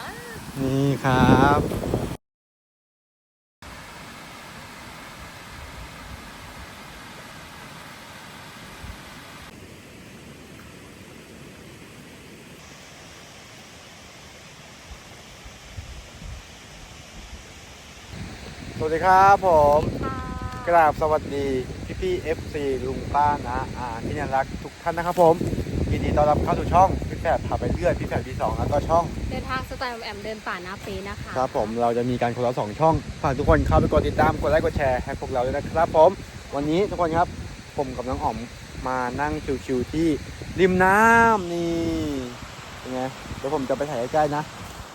บ้างนี่ครับสวัสดีครับผมค่ะกราบสวัสดีพี่พี่เอฟซีลุงป้านะอาที่น่ารักทุกท่านนะครับผมยิน ดีต้อนรับเข้าสู่ช่องพี่แฝดพาไปเรื่อยพี่แฝดที่สองแล้วก็ช่องเดินทางสไตล์แอมเดินป่านาเปนะคะครับผมเราจะมีการคนละสองช่องฝากทุกคนเข้าไปกดติดตามกดไลค์กดแชร์ให้พวกเราด้วยนะครับผมวันนี้ทุกคนครับผมกับน้องอ๋อมมานั่งชิวๆที่ริมน้ำนี่เป็นไงเดี๋ยวผมจะไปถ่ายใกล้ๆนะ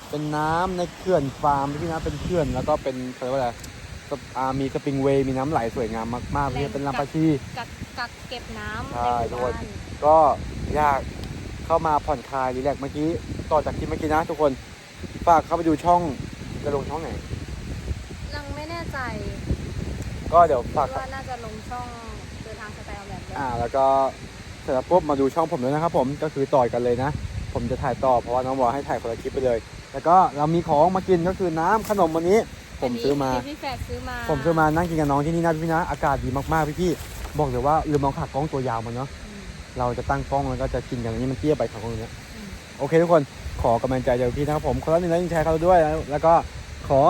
เป็นน้ำในเขื่อนฟาร์มพี่นะเป็นเขื่อนแล้วก็เป็นเขาเรียกว่าอะไรสปอ่ามีสปริงเวย์มีน้ำไหลสวยงามมากๆพี่เป็นลำปะชีกักกักเก็บน้ำใช่ในหมู่บ้าทุกคนก็อยาก เข้ามาผ่อนคลายรีแลกซ์เมื่อกี้ต่อจากคลิปเมื่อกี้นะทุกคนฝากเข้าไปดูช่องจะลงช่องไหน ยังไม่แน่ใจก็เดี๋ยวฝากว่าน่าจะลงช่องเดินทางสไตล์แอมแบบอ่า แล้วก็เสร็จแล้วปุ๊บมาดูช่องผมด้วยนะครับผมก็คือต่อยกันเลยนะ ผมจะถ่ายต่อเพราะว่าน้องบอกให้ถ่ายคนละคลิปไปเลย แล้วก็เรามีของมากินก็คือน้ำขนมวันนี้ ผมซื้อมาที่พี่แฝดซื้อมาผมซื้อมานั่งกินกับน้องที่นี่นะพี่นะอากาศดีมากๆพี่ๆบอกเลยว่าลืมน้องขากล้องตัวยาวมาเนาะอืม เราจะตั้งกล้องแล้วก็จะกินกันอันนี้มันเตี้ยไปขากล้องตัวเนี้ยอืมโอเคทุกคนขอกำลังใจจากพี่นะครับผมคนละหนึ่งไลค์หนึ่งแชร์เขาด้วยนะแล้วก็ขอ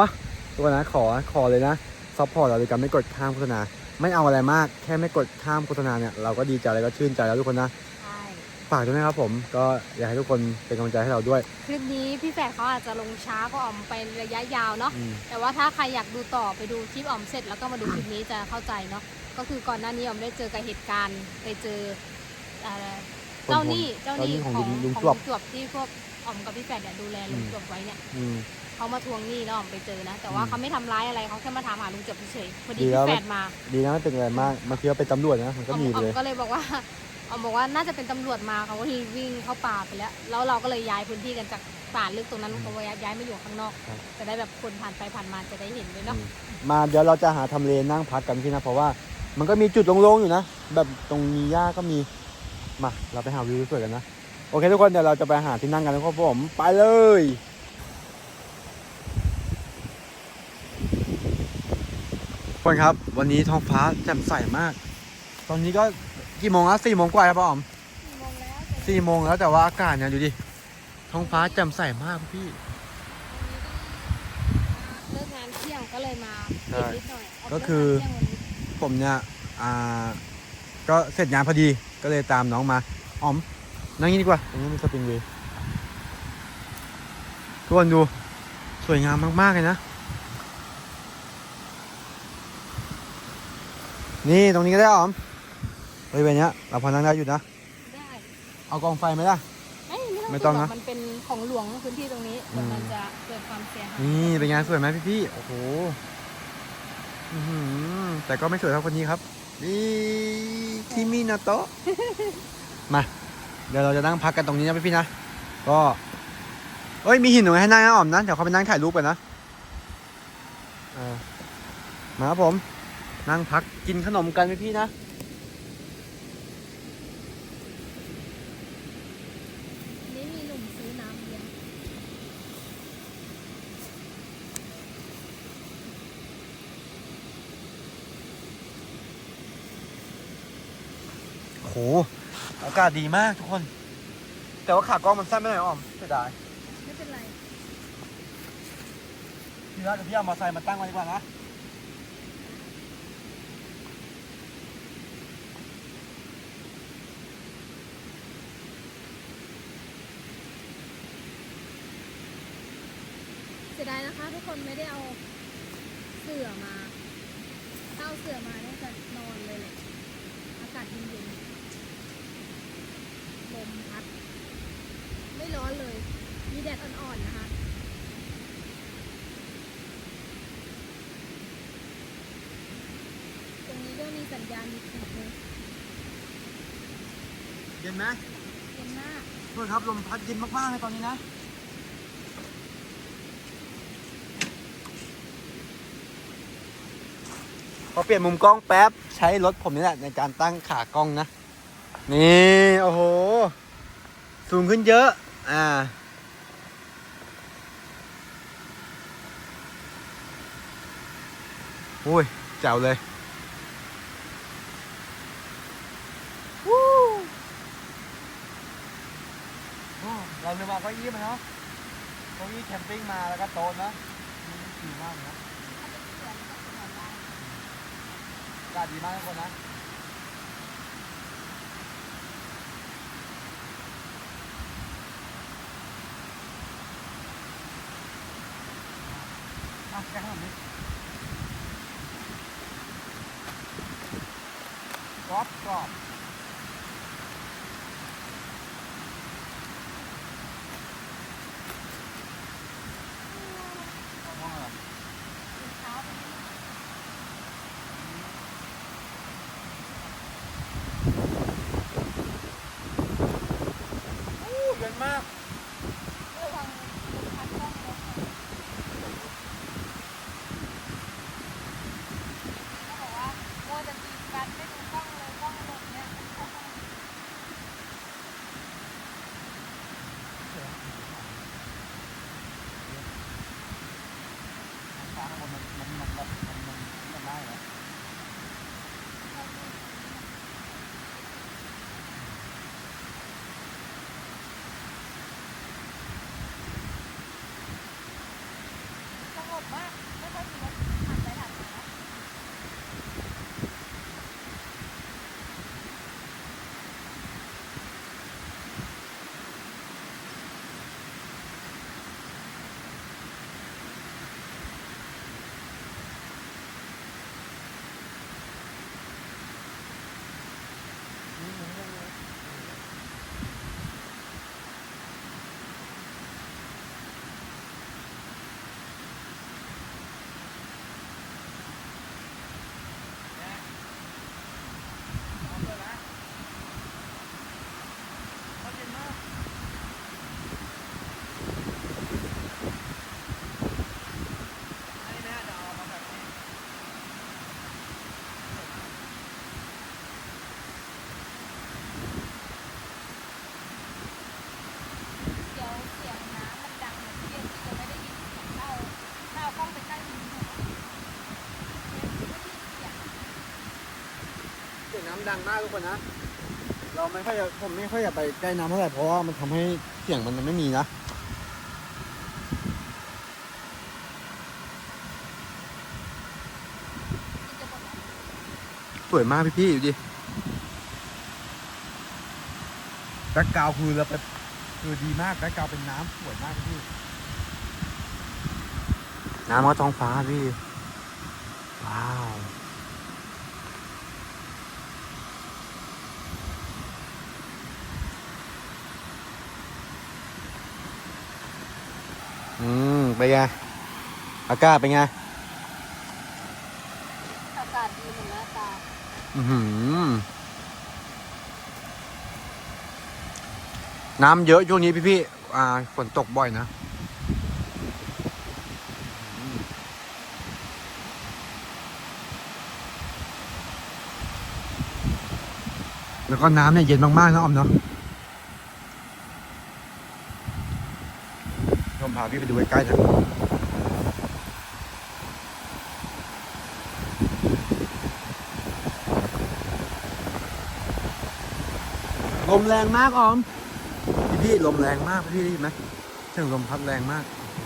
ตัวนะขอขอเลยนะซัพพอร์ตเราโดยการไม่กดข้ามโฆษณาไม่เอาอะไรมาก แค่ไม่กดข้ามโฆษณาเนี่ยเราก็ดีใจแล้วก็ชื่นใจแล้วทุกคนนะใช่ฝากด้วยนะครับผมก็อยากให้ทุกคนเป็นกำลังใจให้เราด้วย คลิปนี้พี่แฝดเขาอาจจะลงช้าก็ออมไประยะยาวเนาะอืมแต่ว่าถ้าใครอยากดูต่อไปดูคลิปออมเสร็จแล้วก็มาดูคลิปนี้จะเข้าใจเนาะก็คือก่อนหน้านี้ออมได้เจอกับเหตุการณ์ไปเจอ อะไรคนเจ้าหนี้เจ้าหนี้เจ้าหนี้ขขอองงลุงของจวบลุงจวบที่พวกออมกับพี่แฝดเนี่ยดูแลลุงจวบไว้เนี่ยอืมเขามาทวงหนี้แล้วออมไปเจอนะ แต่ว่าอืมเขาไม่ทำร้ายอะไรเขาแค่มาถามหาลุงจวบเฉยๆพอดีดีแล้วพี่แฝดมา ดีนะไม่เป็นอะไรมากมาเที่ยวเป็นตำรวจนะมันอก็อมหนีอไปอมเลยก็เลยบอกว่าออมบอกว่าน่าจะเป็นตำรวจมาเขาก็เลยวิ่งเข้าป่าไปแล้ว แล้วเราก็เลยย้ายพื้นที่กันจากป่าลึกตรงนั้นเขาย้ายมาอยู่ข้างนอกครับจะได้แบบคนผ่านไปผ่านมาจะได้เห็นด้วยเนาะอืมมาเดี๋ยวเราจะหาทำเลนั่งพักกันพี่นะ เพราะว่ามันก็มีจุดโล่งๆอยู่นะ แบบตรงมีหญ้าก็มี มาเราไปหาวิวสวยกันนะ โอเคทุกคนเดี๋ยวเราจะไปหาที่นั่งกันนะครับผม ไปเลยทุกคนครับ วันนี้ท้องฟ้าแจ่มใสมาก ตอนนี้ก็กี่โมงแล้วสี่โมงกว่าครับป้าอ๋อมมองแล้วสี่โมงแล้วแต่ว่าอากาศเนี่ยดูดิท้องฟ้าแจ่มใสมากพี่เลิกงานเที่ยงก็เลยมาใช่นิดหน่อยก็คือเลิกงานเที่ยงวันนี้ผมเนี่ยอ่าก็เสร็จงานพอดี ก็เลยตามน้องมาอ๋อมนั่งนี่ดีกว่าตรงนี้มีสปริงเวย์ทุกคนดูสวยงามมาก ๆ เลยนะ นี่ตรงนี้ก็ได้อ๋อมบริเวณเนี้ยเราพอนั่งได้อยู่นะ ได้เอากองไฟไหมล่ะ ไม่ไม่ไม่ต้ต้อองงนะหรอกมันเป็นของหลวงพื้นที่ตรงนี้อืมเดี๋ยวมันจะเกิดความเสียหายนี่เป็นไงานสวยไหมพี่พี่ๆโอ้โหอื้อหือแต่ก็ไม่สวยเท่าคนนี้ครับ นี่คิมินาโตะมา เดี๋ยวเราจะนั่งพักกันตรงนี้นะพี่พี่นะ ก็เอ้ยมีหินหนูให้นั่งนะอ่อมนะ เดี๋ยวเขาไปนั่งถ่ายรูปกันนะมาครับผม นั่งพักกินขนมกันพี่พี่นะ นี่มีหนุ่มซื้อน้ำเลี้ยง โอ้โหอากาศดีมากทุกคน แต่ว่าขากล้องมันสั้นไปหน่อยอ่อมเสียดายไม่เป็นไรพี่รักเดี๋ยวพี่เอามอเตอร์ไซค์มาตั้งไว้ดีกว่านะเสียดายนะคะ ทุกคนไม่ได้เอาเสื่อมาถ้าเอาเสื่อมาเนี่ยจะนอนเลยแหละอากาศเย็นๆ ลมพัด ไม่ร้อนเลย มีแดดอ่อนๆนะคะตรงนี้ก็มีสัญญาณมีขีดเลยเย็นไหมเย็นมากเพื่อนครับลมพัดเย็นมากๆเลยตอนนี้นะพอเปลี่ยนมุมกล้องแป๊บ ใช้รถผมนี่แหละในการตั้งขากล้องนะ นี่ โอ้โห สูงขึ้นเยอะ อ่า อุ้ยเจ๋วเลยวูวเราลืมเอาเก้าอี้มาเนาะเก้าอี้แคมปิ้งมาแล้วก็โต๊ะนะมัดีมากนะอากาศดีมากทุกคนนะ อะแกะขนมนี้กรอบกรอบ ดังมากทุกคนนะ เราไม่ค่อยจะผมไม่ค่อยอยากไปใกล้น้ำเท่าไหร่เพราะว่ามันทำให้เสียงมันไม่มีนะที่จะบอกว่าสวยมากพี่พี่ๆดูดิแบ็กกราวด์คือเราแบบคือดีมากแบ็กกราวด์เป็นน้ำสวยมากพี่น้ำก็ท้องฟ้าพี่ อืมเป็นไงอากาศเป็นไงอากาศดีเหมือนหน้าตาอือหือน้ำเยอะช่วงนี้พี่พี่ๆอ่าฝนตกบ่อยนะอืมแล้วก็น้ำเนี่ยเย็นมากๆนะออมเนาะชม พาพี่ไปดูใกล้ๆนะลมแรงมากออม พี่พี่ลมแรงมากพี่ได้ยินไหมเสียงลมพัดแรงมากโอ้โห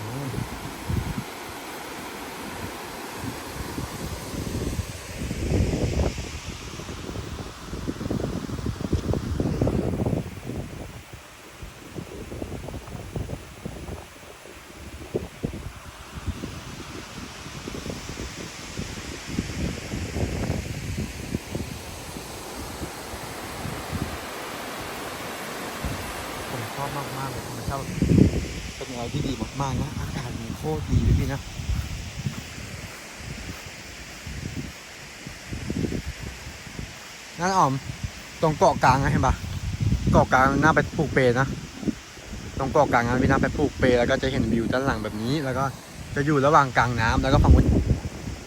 ผมชอบมาก มากๆเลยผมชอบเป็นอะไรที่ดีมากๆนะอากาศมันโคตรดีเลยพี่นะนั่นอ๋อมตรงเกาะกลางนะเห็นปะเกาะกลางน่าไปปลูกเปรนะตรงเกาะกลางนั้นพี่น่าไปปลูกเปรแล้วก็จะเห็นวิวด้านหลังแบบนี้ แล้วก็จะอยู่ระหว่างกลางน้ำแล้วก็ฝั่งบน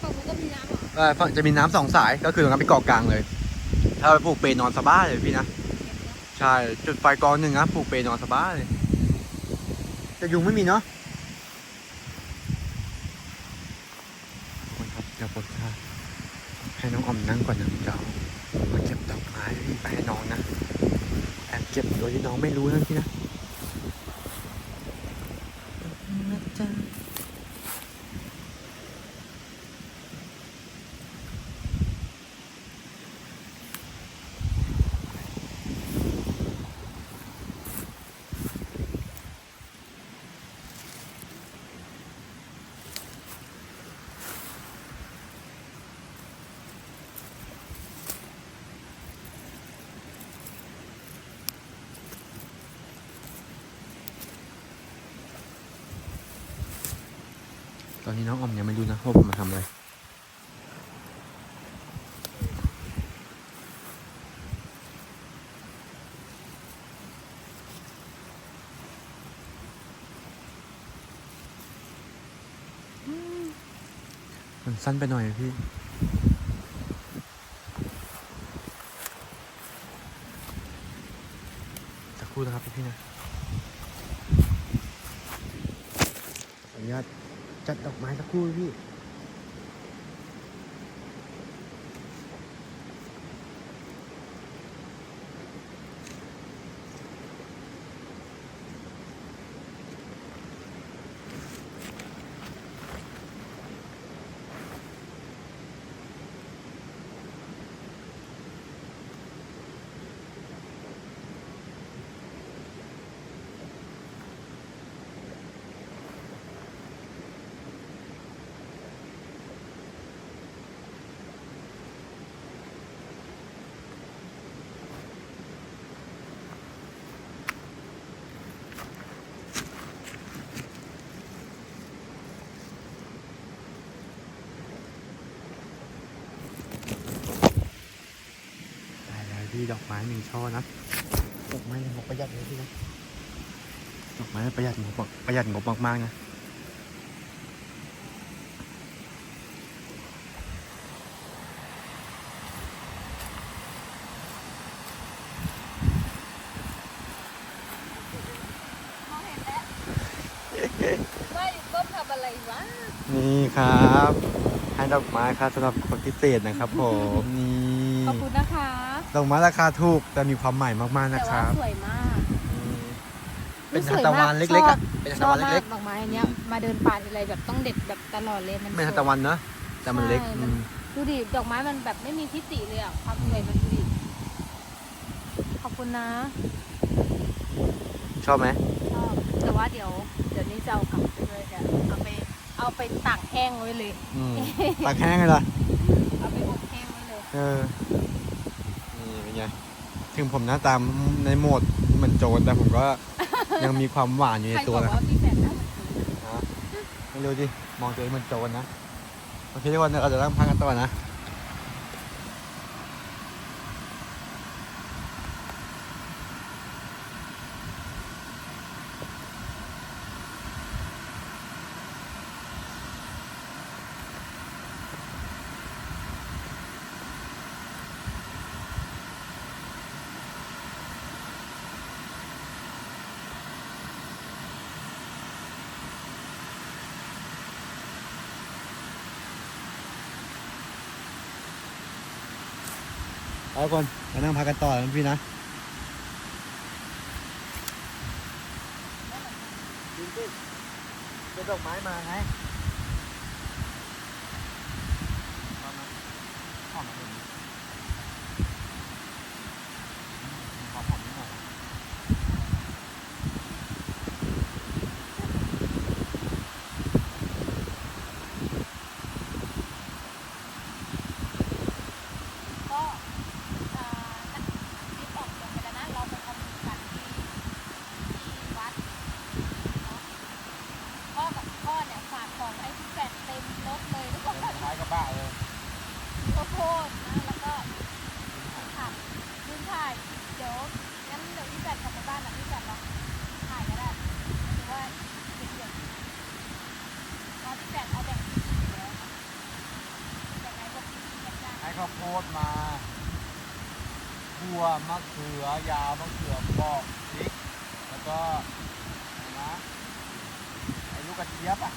ฝั่งนู้นก็มีน้ำเหรอเอ่อฝั่งจะมีน้ำสองสายก็คือตรงนั้นเป็นเกาะกลางเลย ถ้าไปปลูกเปรนอนสบายเลยพี่นะใช่จุดไฟกองหนึ่งนะปลูกเปรนอนสบายเลย แต่ยุงไม่มีเนาะคนครับเดี๋ยวผมจะให้น้องออมนั่งก่อนนะเดี๋ยวมาเก็บดอกไม้ไปให้น้องนะแอบเก็บโดยที่น้องไม่รู้นะพี่นะนะจ๊ะ อนนี้น้องอมยังไม่รู้นะว่าผมมาทำอะไรมันสั้นไปหน่อยพี่สักครู่นะครับพี่ๆนะขออนุญาต จัดดอกไม้สักครู่พี่ ดอกไม้หนึ่งช่อนะดอกไม้ยังบอกประหยัดเลยพี่นะดอกไม้ประหยัดงบประหยัดงบมากๆนะมองเห็นแล้วว่าต้นทำอะไรวะ นี่ครับให้ดอกไม้ครับสำหรับคนพิเศษนะครับผม นี่ ขอบคุณนะคะ ดอกไม้ราคาถูกแต่มีความใหม่มากๆนะแต่คว่ารับสวยมากอืมเป็นสทาวยนตะวันมากเล็กๆอะชอบเป็นทานชตะอบวันมาเล็กกดอกไม้อันเนี้ยมาเดินป่าทีไรแบบต้องเด็ดแบบตลอดเลยมันๆเป็นทานสวยตะวันนะแต่มันเล็กใช่อืมัน มดูดิดอกไม้มันแบบไม่มีทิฏฐิเลยอะความสวยมันดูดิขอบคุณนะชอบไหมชอบแต่ว่าเดี๋ยว เดี๋ยวนี้จะเอากลับไปเลยจะเอาไปเอาไปตากแห้งไว้เลย อืม ตากแห้งเลยล่ะเอาไปอบแห้งไว้เลยเออ นี่เป็นไงถึงผมหน้าตามในโหมดเหมือนโจรแต่ผมก็ยังมีความหวานอยู่ในใครตัวบอกนะครับว่าพี่แสนน่าจะถือนะไม่รู้ดิมองตัวเองเหมือนโจรนะโอเคทุกคนเดี๋ยวเราจะนั่งพักกันต่อนะ ทุกคนมานั่งพักกันต่อนะพี่นะเป็นดอกไม้มาไงหอมถึงหอมหอมนิดหน่อย ก็เอ่อที่ตอบลงไปแล้วนะเราไปทำบุญกันที่ที่วัดเนาะพ่อกับพ่อเนี่ยฝากของให้พี่แฟนเต็มรถเลยทุกคน ท้ายกระบะเลย ข้าวโพดนะแล้วก็ผักลืมถ่ายเดี๋ยวงั้นเดี๋ยวพี่แฟนกลับไปบ้านนะพี่แฟนลองถ่ายก็ได้หรือว่าเก็บเกี่ยวเพราะพี่แฟนเอาแบ่งที่อยู่แล้วนะแบ่งไงพวกที่ยากๆ ให้ข้าวโพดมาทั่วมะเขือยาว มะเขือกพริกแล้วก็นะไอ้ลูกกระเจี๊ยบอะ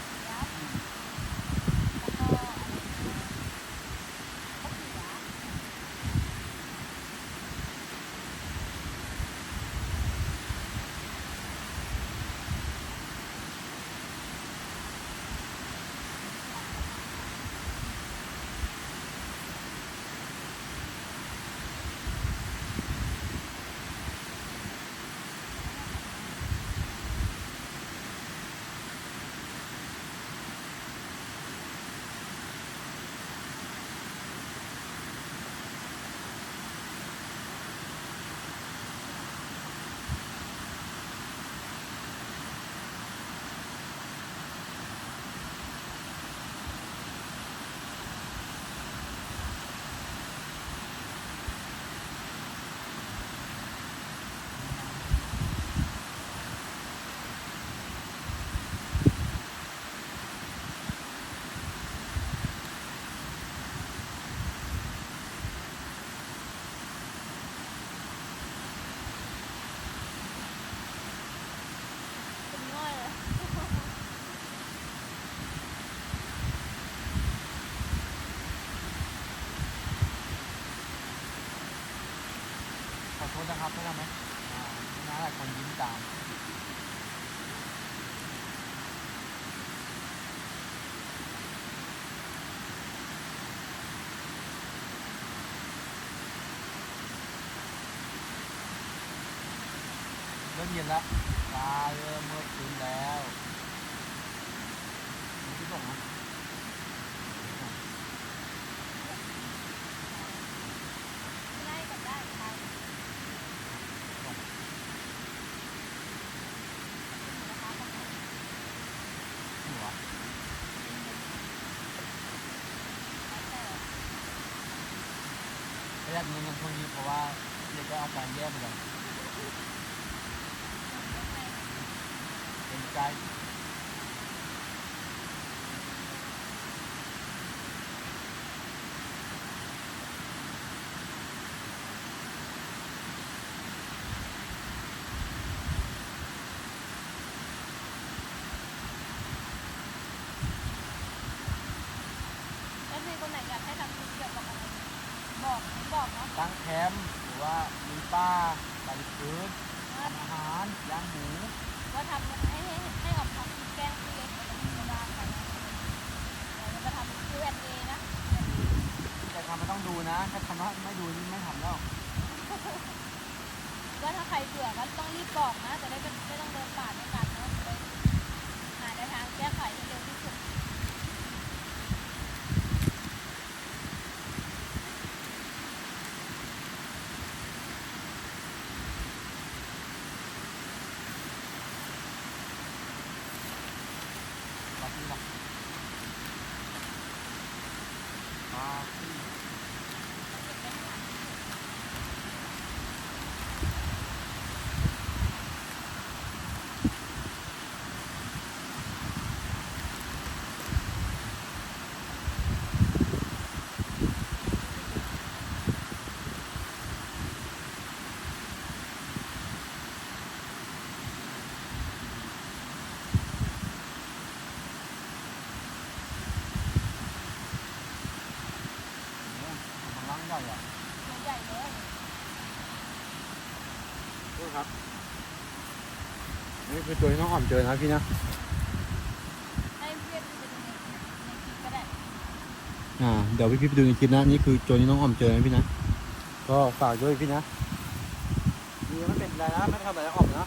ษนะครับไม่ทำไหมอ่าน่าหลายคนยิ้มตาม เย็นแล้วตาเริ่มมืดขึ้นแล้วนี่ที่ส่งนะได้กับได้ใช่หัวประหยัดเงินในช่วงนี้เพราะว่าเจ๊ก็อาการแย่เหมือนกันใจ แล้วมีคนไหนอยากให้ทำคลิปเกี่ยวกับอะไรบอกบอกเนาะ ตั้งแคมป์หรือว่ามีป้าใส่พื้นทำอาหารย่างหมูว่าทำให้ให้ให้ออกทำคลิปแกล้งพี่เล็กอะไรอย่างเงี้ยบ้างไปนะเดี๋ยวจะทำ Q&A นะแต่ทำไม่ต้องดูนะ ถ้าทำแล้วไม่ดูนี่ไม่ทำแล้วก็ถ้าใครเบื่อก็ต้องรีบบอกนะจะได้ไม่ไม่ต้องเดินป่าด้วยกันเนาะจะได้หาแนวทางแก้ไขให้เร็วที่สุด ปาร์ตี้หรอปาร์ตี้เนี่ยมันร่างใหญ่อะ ตัวใหญ่เลย ดูครับ นี่คือตัวที่น้องอ่อมเจอนะพี่นะให้เพื่อนไปดูในในคลิปก็ได้อ่าเดี๋ยวพี่พี่ไปดูในคลิปนะนี่คือโจรที่น้องอ่อมเจอนะพี่นะ ก็ฝากด้วยพี่นะดีไม่เป็นไรนะไม่ทำอะไรน้ออ่อมนะ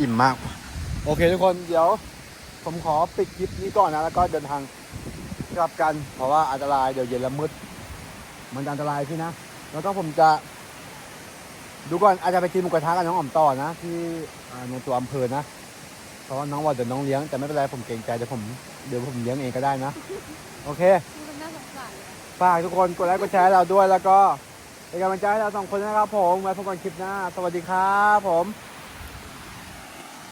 อิ่มมาก โอเคทุกคนเดี๋ยวผมขอปิดคลิปนี้ก่อนนะ แล้วก็เดินทางกลับกัน เพราะว่าอันตรายเดี๋ยวเย็นแล้วมืดมันจะอันตรายพี่นะ แล้วก็ผมจะดูก่อนอาจจะไปกินหมูกระทะกับน้องอ่อมต่อนะ ที่ในตัวอำเภอนะ เพราะว่าน้องว่าเดี๋ยวน้องเลี้ยงแต่ไม่เป็นไรผมเกรงใจเดี๋ยวผมเดี๋ยวผมเลี้ยงเองก็ได้นะ โอเคฝากทุกคนกดไลค์กดแชร์ให้เราด้วยแล้วก็เป็นกำลังใจให้เราสองคนนะครับผมไว้พบกันคลิปหน้า สวัสดีครับผม